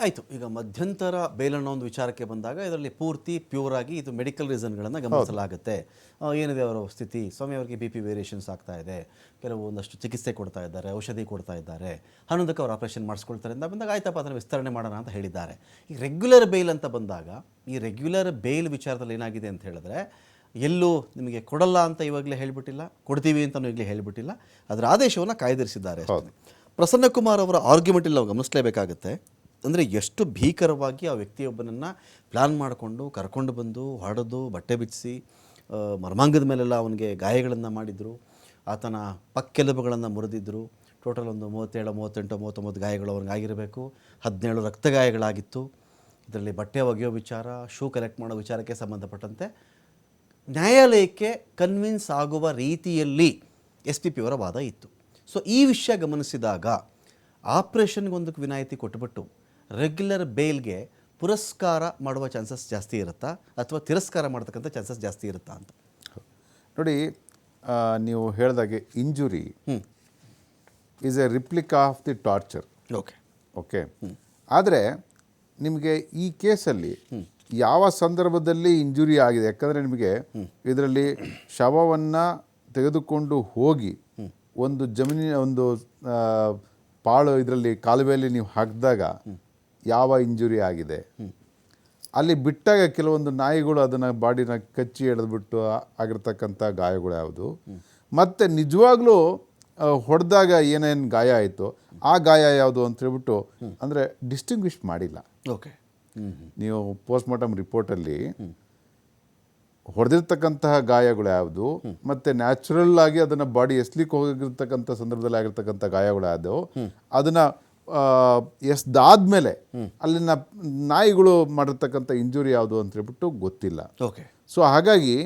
ಆಯಿತು ಈಗ ಮಧ್ಯಂತರ ಬೇಲ್ ಅನ್ನೋ ಒಂದು ವಿಚಾರಕ್ಕೆ ಬಂದಾಗ ಇದರಲ್ಲಿ ಪೂರ್ತಿ ಪ್ಯೂರ್ ಆಗಿ ಇದು ಮೆಡಿಕಲ್ ರೀಸನ್ಗಳನ್ನು ಗಮನಿಸಲಾಗುತ್ತೆ. ಏನಿದೆ ಅವರ ಸ್ಥಿತಿ? ಸ್ವಾಮಿ ಅವರಿಗೆ ಬಿ ಪಿ ವೇರಿಯೇಷನ್ಸ್ ಆಗ್ತಾ ಇದೆ. ಕೆಲವು ಒಂದಷ್ಟು ಚಿಕಿತ್ಸೆ ಕೊಡ್ತಾ ಇದ್ದಾರೆ ಔಷಧಿ ಕೊಡ್ತಾ ಇದ್ದಾರೆ. ಹನ್ನೊಂದಕ್ಕೆ ಅವ್ರು ಆಪರೇಷನ್ ಮಾಡಿಸ್ಕೊಳ್ತಾರೆ ಅಂತ ಬಂದಾಗ ಆಯ್ತಪ್ಪ ಅದನ್ನು ವಿಸ್ತರಣೆ ಮಾಡೋಣ ಅಂತ ಹೇಳಿದ್ದಾರೆ. ಈ ರೆಗ್ಯುಲರ್ ಬೇಲ್ ಅಂತ ಬಂದಾಗ ಈ ರೆಗ್ಯುಲರ್ ಬೇಲ್ ವಿಚಾರದಲ್ಲಿ ಏನಾಗಿದೆ ಅಂತ ಹೇಳಿದ್ರೆ ಎಲ್ಲೂ ನಿಮಗೆ ಕೊಡಲ್ಲ ಅಂತ ಇವಾಗಲೇ ಹೇಳಿಬಿಟ್ಟಿಲ್ಲ ಕೊಡ್ತೀವಿ ಅಂತಲೂ ಈಗಲೇ ಹೇಳಿಬಿಟ್ಟಿಲ್ಲ ಅದರ ಆದೇಶವನ್ನು ಕಾಯ್ದಿರಿಸಿದ್ದಾರೆ ಪ್ರಸನ್ನಕುಮಾರ್ ಪ್ರಸನ್ನ ಕುಮಾರ್ ಅವರ ಆರ್ಗ್ಯುಮೆಂಟ್ ಇಲ್ಲಿ ನಾವು ಗಮನಿಸಲೇಬೇಕಾಗುತ್ತೆ. ಅಂದರೆ ಎಷ್ಟು ಭೀಕರವಾಗಿ ಆ ವ್ಯಕ್ತಿಯೊಬ್ಬನನ್ನು ಪ್ಲ್ಯಾನ್ ಮಾಡಿಕೊಂಡು ಕರ್ಕೊಂಡು ಬಂದು ಹೊಡೆದು ಬಟ್ಟೆ ಬಿಚ್ಚಿಸಿ ಮರ್ಮಾಂಗದ ಮೇಲೆಲ್ಲ ಅವನಿಗೆ ಗಾಯಗಳನ್ನು ಮಾಡಿದರು, ಆತನ ಪಕ್ಕೆಲುಬುಗಳನ್ನು ಮುರಿದಿದ್ದರು ಟೋಟಲ್ ಒಂದು ಮೂವತ್ತೇಳು, ಮೂವತ್ತೆಂಟು, ಮೂವತ್ತೊಂಬತ್ತು ಗಾಯಗಳು ಅವ್ನಿಗೆ ಆಗಿರಬೇಕು, ಹದಿನೇಳು ರಕ್ತ ಗಾಯಗಳಾಗಿತ್ತು. ಇದರಲ್ಲಿ ಬಟ್ಟೆ ಒಗೆಯೋ ವಿಚಾರ ಶೂ ಕಲೆಕ್ಟ್ ಮಾಡೋ ವಿಚಾರಕ್ಕೆ ಸಂಬಂಧಪಟ್ಟಂತೆ ನ್ಯಾಯಾಲಯಕ್ಕೆ ಕನ್ವಿನ್ಸ್ ಆಗುವ ರೀತಿಯಲ್ಲಿ ಎಸ್ ಪಿ ಪಿಯವರ ವಾದ ಇತ್ತು. ಸೊ ಈ ವಿಷಯ ಗಮನಿಸಿದಾಗ ಆಪ್ರೇಷನ್ಗೊಂದಕ್ಕೆ ವಿನಾಯಿತಿ ಕೊಟ್ಟುಬಿಟ್ಟು ರೆಗ್ಯುಲರ್ ಬೇಲ್ಗೆ ಪುರಸ್ಕಾರ ಮಾಡುವ ಚಾನ್ಸಸ್ ಜಾಸ್ತಿ ಇರುತ್ತಾ? ಅಥವಾ ತಿರಸ್ಕಾರ ಮಾಡ್ತಕ್ಕಂಥ ಚಾನ್ಸಸ್ ಜಾಸ್ತಿ ಇರುತ್ತಾ ಅಂತ? ನೋಡಿ ನೀವು ಹೇಳಿದಾಗೆ injury is a replica of the torture okay. Okay? ಆದರೆ ನಿಮಗೆ ಈ ಕೇಸಲ್ಲಿ ಯಾವ ಸಂದರ್ಭದಲ್ಲಿ ಇಂಜುರಿ ಆಗಿದೆ? ಯಾಕಂದರೆ ನಿಮಗೆ ಇದರಲ್ಲಿ ಶವವನ್ನು ತೆಗೆದುಕೊಂಡು ಹೋಗಿ ಒಂದು ಜಮೀನಿನ ಒಂದು ಪಾಳು ಇದರಲ್ಲಿ ಕಾಲುವೆಯಲ್ಲಿ ನೀವು ಹಾಕಿದಾಗ ಯಾವ ಇಂಜುರಿ ಆಗಿದೆ? ಅಲ್ಲಿ ಬಿಟ್ಟಾಗ ಕೆಲವೊಂದು ನಾಯಿಗಳು ಅದನ್ನು ಬಾಡಿನ ಕಚ್ಚಿ ಎಳೆದ್ಬಿಟ್ಟು ಆಗಿರ್ತಕ್ಕಂಥ ಗಾಯಗಳು ಯಾವುದು? ಮತ್ತು ನಿಜವಾಗ್ಲೂ ಹೊಡೆದಾಗ ಏನೇನು ಗಾಯ ಆಯಿತು ಆ ಗಾಯ ಯಾವುದು ಅಂತ ಹೇಳ್ಬಿಟ್ಟು ಅಂದರೆ ಡಿಸ್ಟಿಂಗ್ವಿಷ್ ಮಾಡಿಲ್ಲ. ಓಕೆ. ನೀವು ಪೋಸ್ಟ್ಮಾರ್ಟಮ್ ರಿಪೋರ್ಟಲ್ಲಿ ಹೊಡೆದಿರ್ತಕ್ಕಂತಹ ಗಾಯಗಳು ಯಾವುದು? ಮತ್ತು ನ್ಯಾಚುರಲ್ ಆಗಿ ಅದನ್ನು ಬಾಡಿ ಎಸ್ಲಿಕ್ಕೆ ಹೋಗಿರ್ತಕ್ಕಂಥ ಸಂದರ್ಭದಲ್ಲಿ ಆಗಿರ್ತಕ್ಕಂಥ ಗಾಯಗಳು ಯಾವುದು? ಅದನ್ನು ಎಸ್ದಾದ್ಮೇಲೆ ಅಲ್ಲಿನ ನಾಯಿಗಳು ಮಾಡಿರ್ತಕ್ಕಂಥ ಇಂಜುರಿ ಯಾವುದು ಅಂತ ಹೇಳ್ಬಿಟ್ಟು ಗೊತ್ತಿಲ್ಲ. ಓಕೆ. ಸೊ ಹಾಗಾಗಿ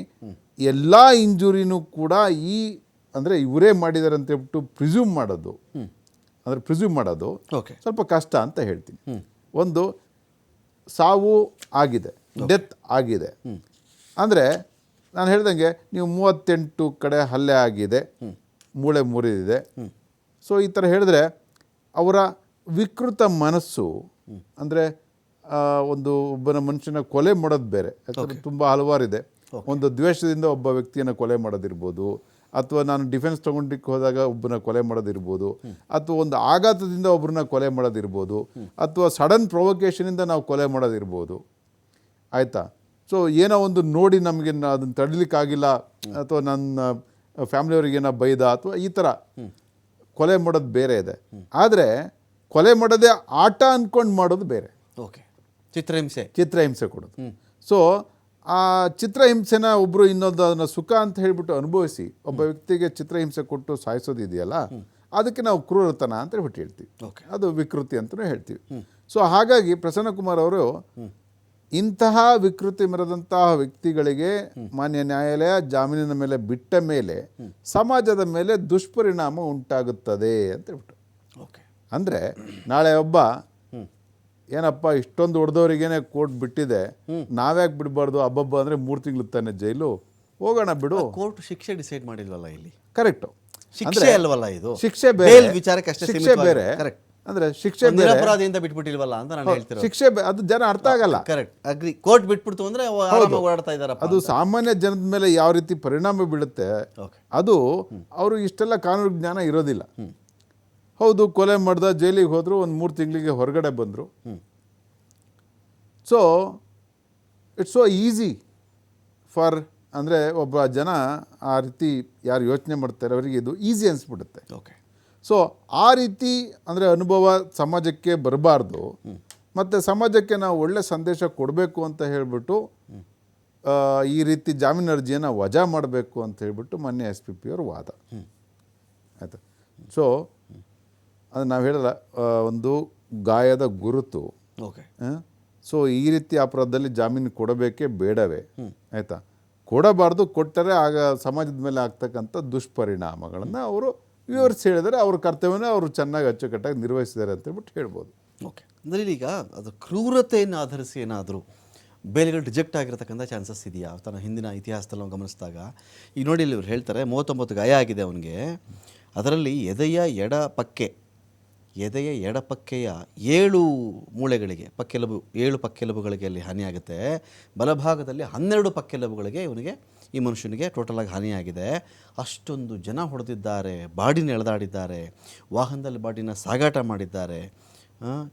ಎಲ್ಲ ಇಂಜುರಿನೂ ಕೂಡ ಈ ಅಂದರೆ ಇವರೇ ಮಾಡಿದ್ದಾರೆ ಅಂತ ಹೇಳ್ಬಿಟ್ಟು ಪ್ರಿಸ್ಯೂಮ್ ಮಾಡೋದು. ಅಂದರೆ ಪ್ರಿಸ್ಯೂಮ್ ಮಾಡೋದು ಓಕೆ. ಸ್ವಲ್ಪ ಕಷ್ಟ ಅಂತ ಹೇಳ್ತೀನಿ. ಒಂದು ಸಾವು ಆಗಿದೆ ಡೆತ್ ಆಗಿದೆ. ಅಂದರೆ ನಾನು ಹೇಳ್ದಂಗೆ ನೀವು ಮೂವತ್ತೆಂಟು ಕಡೆ ಹಲ್ಲೆ ಆಗಿದೆ ಮೂಳೆ ಮುರಿದಿದೆ. ಸೊ ಈ ಥರ ಹೇಳಿದ್ರೆ ಅವರ ವಿಕೃತ ಮನಸ್ಸು ಅಂದರೆ ಒಂದು ಒಬ್ಬನ ಮನುಷ್ಯನ ಕೊಲೆ ಮಾಡೋದು ಬೇರೆ. ಯಾಕಂದರೆ ತುಂಬ ಹಲವಾರಿದೆ. ಒಂದು ದ್ವೇಷದಿಂದ ಒಬ್ಬ ವ್ಯಕ್ತಿಯನ್ನು ಕೊಲೆ ಮಾಡೋದಿರ್ಬೋದು ಅಥವಾ ನಾನು ಡಿಫೆನ್ಸ್ ತೊಗೊಂಡಿಕ್ಕೆ ಹೋದಾಗ ಒಬ್ಬನ ಕೊಲೆ ಮಾಡೋದಿರ್ಬೋದು ಅಥವಾ ಒಂದು ಆಘಾತದಿಂದ ಒಬ್ಬರನ್ನ ಕೊಲೆ ಮಾಡೋದಿರ್ಬೋದು ಅಥವಾ ಸಡನ್ ಪ್ರೊವೊಕೇಶನಿಂದ ನಾವು ಕೊಲೆ ಮಾಡೋದಿರ್ಬೋದು. ಆಯಿತಾ? ಸೊ ಏನೋ ಒಂದು ನೋಡಿ ನಮಗೆ ಅದನ್ನು ತಡಿಲಿಕ್ಕಾಗಿಲ್ಲ ಅಥವಾ ನನ್ನ ಫ್ಯಾಮಿಲಿಯವ್ರಿಗೆ ಏನೋ ಬೈದ ಅಥವಾ ಈ ಥರ ಕೊಲೆ ಮಾಡೋದು ಬೇರೆ ಇದೆ. ಆದರೆ ಕೊಲೆ ಮಾಡೋದೇ ಆಟ ಅಂದ್ಕೊಂಡು ಮಾಡೋದು ಬೇರೆ. ಓಕೆ. ಚಿತ್ರಹಿಂಸೆ. ಚಿತ್ರಹಿಂಸೆ ಕೊಡೋದು. ಸೊ ಆ ಚಿತ್ರಹಿಂಸೆನ ಒಬ್ಬರು ಇನ್ನೊಂದು ಅದನ್ನು ಸುಖ ಅಂತ ಹೇಳಿಬಿಟ್ಟು ಅನುಭವಿಸಿ ಒಬ್ಬ ವ್ಯಕ್ತಿಗೆ ಚಿತ್ರಹಿಂಸೆ ಕೊಟ್ಟು ಸಾಯಿಸೋದು ಇದೆಯಲ್ಲ ಅದಕ್ಕೆ ನಾವು ಕ್ರೂರತನ ಅಂತ ಹೇಳ್ಬಿಟ್ಟು ಹೇಳ್ತೀವಿ. ಓಕೆ. ಅದು ವಿಕೃತಿ ಅಂತಲೂ ಹೇಳ್ತೀವಿ. ಸೊ ಹಾಗಾಗಿ ಪ್ರಸನ್ನ ಕುಮಾರ್ ಅವರು ಇಂತಹ ವಿಕೃತಿ ಮೆರೆದಂತಹ ವ್ಯಕ್ತಿಗಳಿಗೆ ಮಾನ್ಯ ನ್ಯಾಯಾಲಯ ಜಾಮೀನಿನ ಮೇಲೆ ಬಿಟ್ಟ ಮೇಲೆ ಸಮಾಜದ ಮೇಲೆ ದುಷ್ಪರಿಣಾಮ ಉಂಟಾಗುತ್ತದೆ ಅಂತ ಹೇಳ್ಬಿಟ್ಟು. ಓಕೆ. ಅಂದರೆ ನಾಳೆ ಒಬ್ಬ ಏನಪ್ಪ ಇಷ್ಟೊಂದು ಹೊಡೆದವರಿಗೇನೆ ಕೋರ್ಟ್ ಬಿಟ್ಟಿದೆ ನಾವ್ಯಾಕೆ ಬಿಡಬಾರ್ದು ಹಬ್ಬಬ್ಬ ಅಂದರೆ ಮೂರು ತಿಂಗಳು ತಾನೆ ಜೈಲು ಹೋಗೋಣ ಬಿಡು. ಕೋರ್ಟ್ ಶಿಕ್ಷೆ ಡಿಸೈಡ್ ಮಾಡಿಲ್ವಲ್ಲ ಇಲ್ಲಿ? ಕರೆಕ್ಟು. ಶಿಕ್ಷೆ ಅಲ್ವಲ್ಲ ಇದು? ಶಿಕ್ಷೆ ಬೇರೆ. ವಿಚಾರಕ್ಕೆ ಅಷ್ಟೇ ಶಿಕ್ಷೆ ಬೇರೆ. ಕರೆಕ್ಟ್. ಅಂದ್ರೆ ಶಿಕ್ಷೆ ಬೇರೆ. ನಿರಪರಾಧಿಯಿಂದ ಬಿಟ್ಬಿಟ್ಟಿಲ್ವಲ್ಲ ಅಂತ ನಾನು ಹೇಳ್ತೀನಿ ಶಿಕ್ಷೆ ಅದು ಜನ ಅರ್ಥ ಆಗಲ್ಲ. ಕರೆಕ್ಟ್ ಅಗ್ರಿ ಕೋರ್ಟ್ ಬಿಟ್ಬಿಡ್ತು ಅಂದ್ರೆ ಓಡಾಡ್ತಾ ಇದ್ದಾರೆ ಅದು ಸಾಮಾನ್ಯ ಜನದ ಮೇಲೆ ಯಾವ ರೀತಿ ಪರಿಣಾಮ ಬೀಳುತ್ತೆ ಅದು ಅವರು ಇಷ್ಟೆಲ್ಲ ಕಾನೂನು ಜ್ಞಾನ ಇರೋದಿಲ್ಲ. ಹೌದು ಕೊಲೆ ಮಾಡ್ದ ಜೈಲಿಗೆ ಹೋದರು ಒಂದು ಮೂರು ತಿಂಗಳಿಗೆ ಹೊರಗಡೆ ಬಂದರು. So it's so easy for ಅಂದರೆ ಒಬ್ಬ ಜನ ಆ ರೀತಿ ಯಾರು ಯೋಚನೆ ಮಾಡ್ತಾರೆ ಅವರಿಗೆ ಇದು ಈಸಿ ಅನಿಸ್ಬಿಡುತ್ತೆ. ಓಕೆ ಸೊ ಆ ರೀತಿ ಅಂದರೆ ಅನುಭವ ಸಮಾಜಕ್ಕೆ ಬರಬಾರ್ದು. ಮತ್ತು ಸಮಾಜಕ್ಕೆ ನಾವು ಒಳ್ಳೆ ಸಂದೇಶ ಕೊಡಬೇಕು ಅಂತ ಹೇಳಿಬಿಟ್ಟು ಈ ರೀತಿ ಜಾಮೀನು ಅರ್ಜಿಯನ್ನು ವಜಾ ಮಾಡಬೇಕು ಅಂತ ಹೇಳಿಬಿಟ್ಟು ಮೊನ್ನೆ ಎಸ್ ಪಿ ಪಿ ಅವ್ರ ವಾದ. ಆಯಿತು? ಸೊ ಅದು ನಾವು ಹೇಳಲ್ಲ ಒಂದು ಗಾಯದ ಗುರುತು. ಓಕೆ ಸೊ ಈ ರೀತಿ ಅಪರಾಧದಲ್ಲಿ ಜಾಮೀನು ಕೊಡಬೇಕೇ ಬೇಡವೇ? ಆಯಿತಾ? ಕೊಡಬಾರ್ದು ಕೊಟ್ಟರೆ ಆಗ ಸಮಾಜದ ಮೇಲೆ ಆಗ್ತಕ್ಕಂಥ ದುಷ್ಪರಿಣಾಮಗಳನ್ನು ಅವರು ವಿವರಿಸಿ ಹೇಳಿದರೆ ಅವ್ರ ಕರ್ತವ್ಯನ ಅವರು ಚೆನ್ನಾಗಿ ಅಚ್ಚುಕಟ್ಟಾಗಿ ನಿರ್ವಹಿಸಿದ್ದಾರೆ ಅಂತೇಳ್ಬಿಟ್ಟು ಹೇಳ್ಬೋದು. ಓಕೆ ಅಂದರೆ ಈಗ ಅದು ಕ್ರೂರತೆಯನ್ನು ಆಧರಿಸಿ ಏನಾದರೂ ಬೇಲೆಗಳು ರಿಜೆಕ್ಟ್ ಆಗಿರತಕ್ಕಂಥ ಚಾನ್ಸಸ್ ಇದೆಯಾ? ತನ್ನ ಹಿಂದಿನ ಇತಿಹಾಸದಲ್ಲಿ ನಾವು ಗಮನಿಸಿದಾಗ ಈಗ ನೋಡಿ ಇಲ್ಲಿ ಇವ್ರು ಹೇಳ್ತಾರೆ ಮೂವತ್ತೊಂಬತ್ತು ಗಾಯ ಆಗಿದೆ ಅವನಿಗೆ. ಅದರಲ್ಲಿ ಎದೆಯ ಎಡ ಪಕ್ಕೆ ಎದೆಯ ಎಡಪಕ್ಕೆಯ ಏಳು ಮೂಳೆಗಳಿಗೆ ಪಕ್ಕೆಲುಬು, ಏಳು ಪಕ್ಕೆಲುಬುಗಳಿಗೆ ಅಲ್ಲಿ ಹಾನಿಯಾಗುತ್ತೆ. ಬಲಭಾಗದಲ್ಲಿ ಹನ್ನೆರಡು ಪಕ್ಕೆಲುಬುಗಳಿಗೆ ಇವನಿಗೆ, ಈ ಮನುಷ್ಯನಿಗೆ ಟೋಟಲಾಗಿ ಹಾನಿಯಾಗಿದೆ. ಅಷ್ಟೊಂದು ಜನ ಹೊಡೆದಿದ್ದಾರೆ, ಬಾಡಿನ ಎಳೆದಾಡಿದ್ದಾರೆ, ವಾಹನದಲ್ಲಿ ಬಾಡಿನ ಸಾಗಾಟ ಮಾಡಿದ್ದಾರೆ.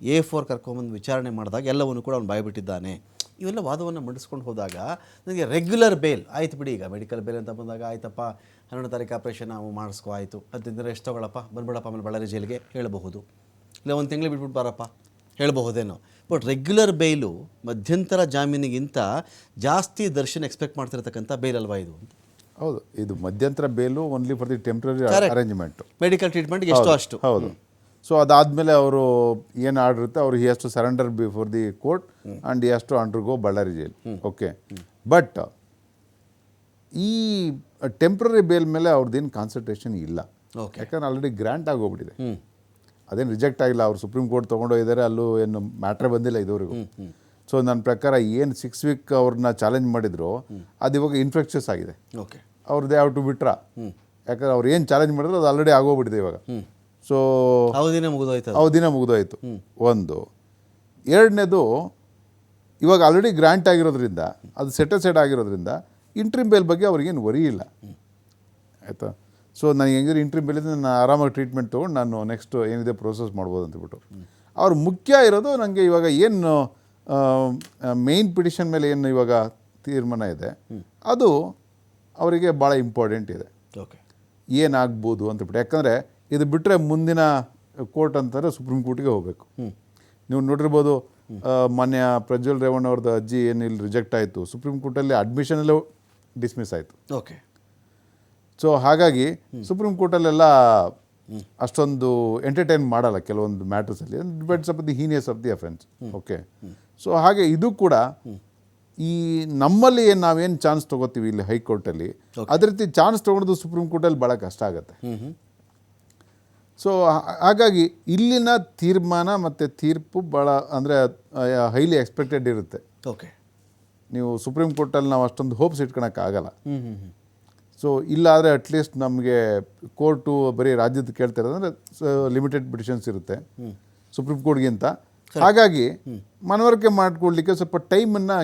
ಎ ಫೋರ್ ಕರ್ಕೊಂಬಂದು ವಿಚಾರಣೆ ಮಾಡಿದಾಗ ಎಲ್ಲವನ್ನು ಕೂಡ ಅವನು ಬಾಯ್ಬಿಟ್ಟಿದ್ದಾನೆ. ಇವೆಲ್ಲ ವಾದವನ್ನು ಮಂಡಿಸ್ಕೊಂಡು ಹೋದಾಗ ನನಗೆ ರೆಗ್ಯುಲರ್ ಬೇಲ್ ಆಯ್ತು ಬಿಡಿ ಈಗ ಮೆಡಿಕಲ್ ಬೇಲ್ ಅಂತ ಬಂದಾಗ ಆಯ್ತಪ್ಪ ಹನ್ನೆರಡು ತಾರೀಕು ಆಪ್ರೇಷನ್ ನಾವು ಮಾಡಿಸ್ಕೊ ಆಯಿತು. ಅದರಿಂದ ಎಷ್ಟು ತಗೊಳಪ್ಪ? ಬಂದ್ಬಿಡಪ್ಪ ಆಮೇಲೆ ಬಳ್ಳಾರಿ ಜೈಲಿಗೆ ಹೇಳಬಹುದು. ಇಲ್ಲ ಒಂದು ತಿಂಗಳು ಬಿಟ್ಬಿಟ್ಟು ಬಾರಪ್ಪ. ಹೇಳಬಹುದೇನೋ. ಬಟ್ ರೆಗ್ಯುಲರ್ ಬೇಲು ಮಧ್ಯಂತರ ಜಾಮೀನಿಗಿಂತ ಜಾಸ್ತಿ ದರ್ಶನ ಎಕ್ಸ್ಪೆಕ್ಟ್ ಮಾಡ್ತಿರ್ತಕ್ಕಂಥ ಬೇಲ್ ಅಲ್ವಾ ಇದು ಹೌದು ಇದು ಮಧ್ಯಂತರ bail only for the temporary arrangement arrangement medical ಟ್ರೀಟ್ಮೆಂಟ್ಗೆ ಎಷ್ಟು ಅಷ್ಟು. ಹೌದು. ಸೊ ಅದಾದಮೇಲೆ ಅವರು ಏನು ಆರ್ಡರ್ ಇರುತ್ತೆ ಅವ್ರು he has to surrender before the court and he has to undergo Ballari jail okay but ಈ ಟೆಂಪ್ರರಿ ಬೇಲ್ ಮೇಲೆ ಅವ್ರದ್ದೇನು ಕಾನ್ಸಂಟ್ರೇಷನ್ ಇಲ್ಲ. ಓಕೆ ಯಾಕಂದ್ರೆ ಆಲ್ರೆಡಿ ಗ್ರ್ಯಾಂಟ್ ಆಗೋಗ್ಬಿಟ್ಟಿದೆ. ಅದೇನು ರಿಜೆಕ್ಟ್ ಆಗಿಲ್ಲ ಅವ್ರು ಸುಪ್ರೀಂ ಕೋರ್ಟ್ ತೊಗೊಂಡೋಗಿದ್ದಾರೆ ಅಲ್ಲೂ ಏನು ಮ್ಯಾಟ್ರೇ ಬಂದಿಲ್ಲ ಇದುವರೆಗೂ. ಸೊ ನನ್ನ ಪ್ರಕಾರ ಏನು ಸಿಕ್ಸ್ ವೀಕ್ ಅವ್ರನ್ನ ಚಾಲೆಂಜ್ ಮಾಡಿದ್ರು ಅದು ಇವಾಗ ಇನ್ಫೆಕ್ಷಸ್ ಆಗಿದೆ. ಓಕೆ ಅವ್ರದ್ದು ಯಾವ ಟು ಬಿಟ್ರಾ ಯಾಕಂದ್ರೆ ಅವ್ರು ಏನು ಚಾಲೆಂಜ್ ಮಾಡಿದ್ರು ಅದು ಆಲ್ರೆಡಿ ಆಗೋಗ್ಬಿಟ್ಟಿದೆ ಇವಾಗ. ಸೊ ಅವಧಿನೇ ಮುಗಿದೋಯ್ತು ಅವಧಿನ ಮುಗಿದೋಯ್ತು. ಒಂದು. ಎರಡನೇದು ಇವಾಗ ಆಲ್ರೆಡಿ ಗ್ರ್ಯಾಂಟ್ ಆಗಿರೋದ್ರಿಂದ ಅದು ಸೆಟಸೈಡ್ ಆಗಿರೋದ್ರಿಂದ ಇಂಟ್ರಿಮ್ ಬೇಲ್ ಬಗ್ಗೆ ಅವ್ರಿಗೇನು ವರಿ ಇಲ್ಲ. ಆಯಿತಾ? ಸೊ ನನಗೆ ಹೆಂಗಿದ್ರೆ ಇಂಟ್ರಿಮ್ ಬೇಲಿಂದ ನಾನು ಆರಾಮಾಗಿ ಟ್ರೀಟ್ಮೆಂಟ್ ತೊಗೊಂಡು ನಾನು ನೆಕ್ಸ್ಟ್ ಏನಿದೆ ಪ್ರೋಸೆಸ್ ಮಾಡ್ಬೋದು ಅಂತಬಿಟ್ಟು ಅವ್ರು ಮುಖ್ಯ ಇರೋದು ನನಗೆ ಇವಾಗ ಏನು ಮೇಯ್ನ್ ಪಿಟಿಷನ್ ಮೇಲೆ ಏನು ಇವಾಗ ತೀರ್ಮಾನ ಇದೆ ಅದು ಅವರಿಗೆ ಭಾಳ ಇಂಪಾರ್ಟೆಂಟ್ ಇದೆ. ಓಕೆ ಏನಾಗ್ಬೋದು ಅಂತಬಿಟ್ಟು ಯಾಕಂದರೆ ಇದು ಬಿಟ್ಟರೆ ಮುಂದಿನ ಕೋರ್ಟ್ ಅಂತಾರೆ ಸುಪ್ರೀಂ ಕೋರ್ಟಿಗೆ ಹೋಗಬೇಕು. ನೀವು ನೋಡಿರ್ಬೋದು ಮಾನ್ಯ ಪ್ರಜ್ವಲ್ ರೇವಣ್ಣ ಅವ್ರದ್ದು ಅರ್ಜಿ ಏನು ಇಲ್ಲಿ ರಿಜೆಕ್ಟ್ ಆಯಿತು ಸುಪ್ರೀಂ ಕೋರ್ಟಲ್ಲಿ ಅಡ್ಮಿಷನಲ್ಲೂ ಡಿಸ್ಮಿಸ್ ಆಯಿತು. ಓಕೆ. ಸೊ ಹಾಗಾಗಿ ಸುಪ್ರೀಂ ಕೋರ್ಟಲ್ಲೆಲ್ಲ ಅಷ್ಟೊಂದು ಎಂಟರ್ಟೈನ್ ಮಾಡಲ್ಲ ಕೆಲವೊಂದು ಮ್ಯಾಟರ್ಸಲ್ಲಿ depends up the heinous of the offence okay so ಹಾಗೆ ಇದು ಕೂಡ ಈ ನಮ್ಮಲ್ಲಿ ಏನು ನಾವೇನು ಚಾನ್ಸ್ ತೊಗೋತೀವಿ ಇಲ್ಲಿ ಹೈಕೋರ್ಟಲ್ಲಿ ಅದೇ ರೀತಿ ಚಾನ್ಸ್ ತೊಗೊಳೋದು ಸುಪ್ರೀಂ ಕೋರ್ಟಲ್ಲಿ ಭಾಳ ಕಷ್ಟ ಆಗುತ್ತೆ. ಸೊ ಹಾಗಾಗಿ ಇಲ್ಲಿನ ತೀರ್ಮಾನ ಮತ್ತು ತೀರ್ಪು ಭಾಳ ಅಂದರೆ ಹೈಲಿ ಎಕ್ಸ್ಪೆಕ್ಟೆಡ್ ಇರುತ್ತೆ. ಓಕೆ ನೀವು ಸುಪ್ರೀಂ ಕೋರ್ಟಲ್ಲಿ ನಾವು ಅಷ್ಟೊಂದು ಹೋಪ್ಸ್ ಇಟ್ಕೊಳಕ್ಕಾಗಲ್ಲ. ಸೊ ಇಲ್ಲಾದರೆ ಅಟ್ಲೀಸ್ಟ್ ನಮಗೆ ಕೋರ್ಟು ಬರೀ ರಾಜ್ಯದ ಕೇಳ್ತಾ ಇರೋದಂದ್ರೆ ಲಿಮಿಟೆಡ್ ಪಿಟಿಷನ್ಸ್ ಇರುತ್ತೆ. ಸುಪ್ರೀಂ ಕೋರ್ಟ್ಗಿಂತ ಹಾಗಾಗಿ ಮನವರಿಕೆ ಮಾಡಿಕೊಡ್ಲಿಕ್ಕೆ ಸ್ವಲ್ಪ ಟೈಮನ್ನು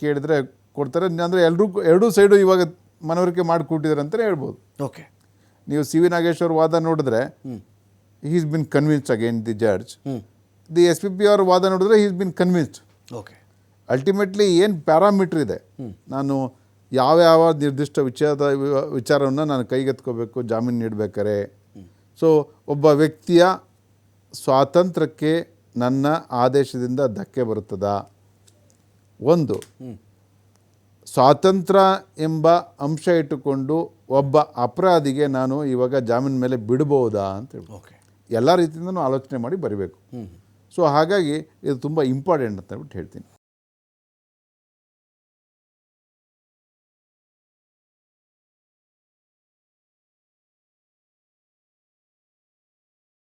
ಕೇಳಿದ್ರೆ ಕೊಡ್ತಾರೆ. ಅಂದರೆ ಎಲ್ಲರೂ ಎರಡೂ ಸೈಡು ಇವಾಗ ಮನವರಿಕೆ ಮಾಡಿಕೊಟ್ಟಿದ್ದಾರೆ ಅಂತಲೇ ಹೇಳ್ಬೋದು. ಓಕೆ ನೀವು ಸಿ ವಿ ನಾಗೇಶ್ವರ್ ವಾದ ನೋಡಿದ್ರೆ he's been convinced again the judge the S P P ಅವ್ರ ವಾದ ನೋಡಿದ್ರೆ he's been convinced okay ultimately ಏನು ಪ್ಯಾರಾಮೀಟ್ರ್ ಇದೆ? ನಾನು ಯಾವ ಯಾವ ನಿರ್ದಿಷ್ಟ ವಿಚಾರದ ವಿಚಾರವನ್ನು ನಾನು ಕೈಗೆತ್ಕೋಬೇಕು ಜಾಮೀನು ನೀಡಬೇಕಾರೆ. ಸೊ ಒಬ್ಬ ವ್ಯಕ್ತಿಯ ಸ್ವಾತಂತ್ರ್ಯಕ್ಕೆ ನನ್ನ ಆದೇಶದಿಂದ ಧಕ್ಕೆ ಬರುತ್ತದ? ಒಂದು. ಸ್ವಾತಂತ್ರ್ಯ ಎಂಬ ಅಂಶ ಇಟ್ಟುಕೊಂಡು ಒಬ್ಬ ಅಪರಾಧಿಗೆ ನಾನು ಇವಾಗ ಜಾಮೀನು ಮೇಲೆ ಬಿಡ್ಬೋದಾ ಅಂತ ಹೇಳಿ ಓಕೆ. ಎಲ್ಲ ರೀತಿಯಿಂದನೂ ಆಲೋಚನೆ ಮಾಡಿ ಬರಿಬೇಕು. ಸೊ ಹಾಗಾಗಿ ಇದು ತುಂಬ ಇಂಪಾರ್ಟೆಂಟ್ ಅಂತ ಹೇಳ್ಬಿಟ್ಟು ಹೇಳ್ತೀನಿ.